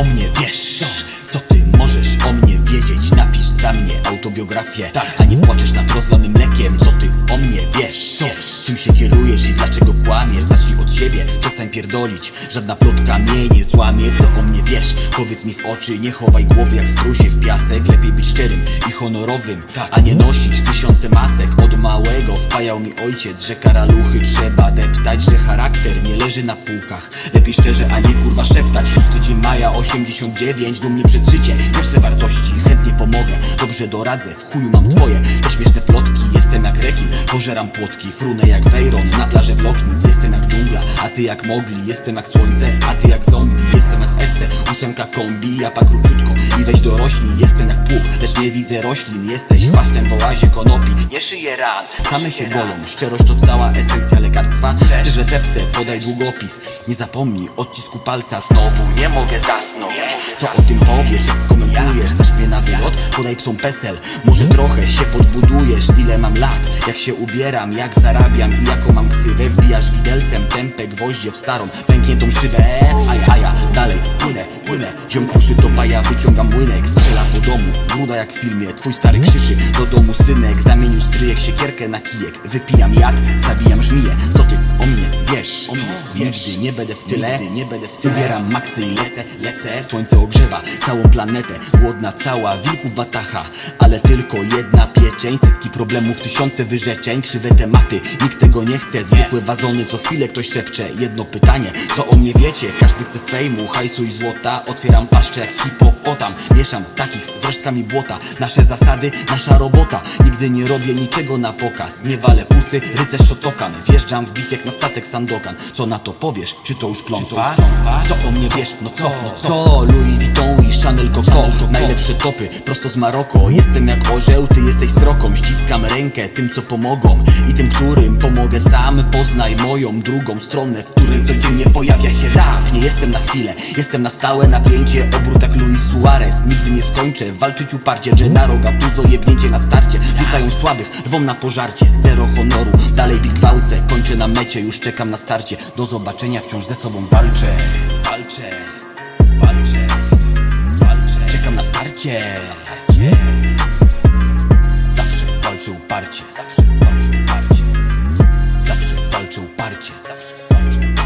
o mnie wiesz? Co ty możesz o mnie wiedzieć? Napisz za mnie autobiografię A nie płaczesz nad rozlanym mlekiem Co ty o mnie wiesz? Czym się kierujesz i dlaczego kłamiesz? Zacznij od siebie, przestań pierdolić Żadna plotka mnie nie złamie Co o mnie wiesz? Powiedz mi w oczy Nie chowaj głowy jak strusie w piasek Lepiej być szczerym i honorowym A nie nosić tysiące masek wpajał mi ojciec Że karaluchy trzeba deptać Że charakter nie leży na półkach. Lepiej szczerze, a nie kurwa szeptać. 6 dzień maja 89 Dumny przez życie, chcę wartości Chętnie pomogę, dobrze doradzę W chuju mam twoje, te śmieszne plotki Jestem jak rekin, pożeram płotki Frunę jak Wejron, na plaży w Loknic Jestem jak dżungla, a ty jak mogli Jestem jak słońce, a ty jak zombie Jestem jak w ósemka kombi Japa króciutko. I weź dorośnij Jak pług, lecz nie widzę roślin. Jesteś chwastem w oazie konopi. Nie szyję ran, same się golą Szczerość to cała esencja lekarstwa. Chcesz receptę, podaj długopis. Nie zapomnij odcisku palca. Znowu nie mogę zasnąć. Co o tym powiesz, jak skomentujesz? Dasz mnie na wylot, podaj psom pesel. Może trochę się podbudujesz. Ile mam lat, jak się ubieram? Jak zarabiam? I jaką mam ksywę? Wbijasz widelcem tępe gwoździe w starą. Pękniętą szybę. A ja, a ja dalej płynę, płynę Ziom kruszy to paja, wyciągam młynek. Strzela po domu, bruda jak w filmie. Twój stary krzyczy do domu synek. Zamienił stryjek siekierkę na kijek. Wypijam jad, zabijam żmiję. Co ty o mnie wiesz? Nigdy nie będę w tyle, Nigdy nie będę w tyle. Ubieram maksy i lecę, lecę. Słońce ogrzewa całą planetę. Głodna cała, wilków watacha Ale tylko jedna pieczeń. Setki problemów, tysiące wyrzeczeń. Krzywe tematy, nikt tego nie chce. Zwykłe wazony, co chwilę ktoś szepcze. Jedno pytanie, co o mnie wiecie? Każdy chce fejmu, hajsu i złota. Otwieram paszczę jak hipopotam. Mieszam takich z resztkami błota. Nasze zasady, nasza robota. Nigdy nie robię niczego na pokaz. Nie walę pucy, rycerz szotokan Wjeżdżam w bit jak na statek Sandokan. Co na to powiesz? Czy to już klątwa? Co o mnie wiesz? No co? No co? Louis Vuitton i Chanel Coco. Najlepsze topy, prosto z Maroko. Jestem jak orzeł, ty jesteś sroką. Ściskam rękę tym co pomogą. I tym którym pomogę sam. Poznaj moją drugą stronę W której codziennie pojawia się rap. Nie jestem na chwilę, jestem na stałe napięcie. Obrót jak Luis Suarez. Nigdy nie skończę, walczyć uparcie. Gennaro, Gattuso, jebnięcie na starcie. Rzucają słabych, rwą na pożarcie. Zero honoru, dalej bit gwałcę Kończę na mecie, już czekam na starcie. Do zobaczenia, wciąż ze sobą walczę. Walczę, walczę, walczę. Czekam na starcie, na starcie Zawsze walczę uparcie. Zawsze walczę uparcie. Zawsze walczę uparcie. Zawsze walczę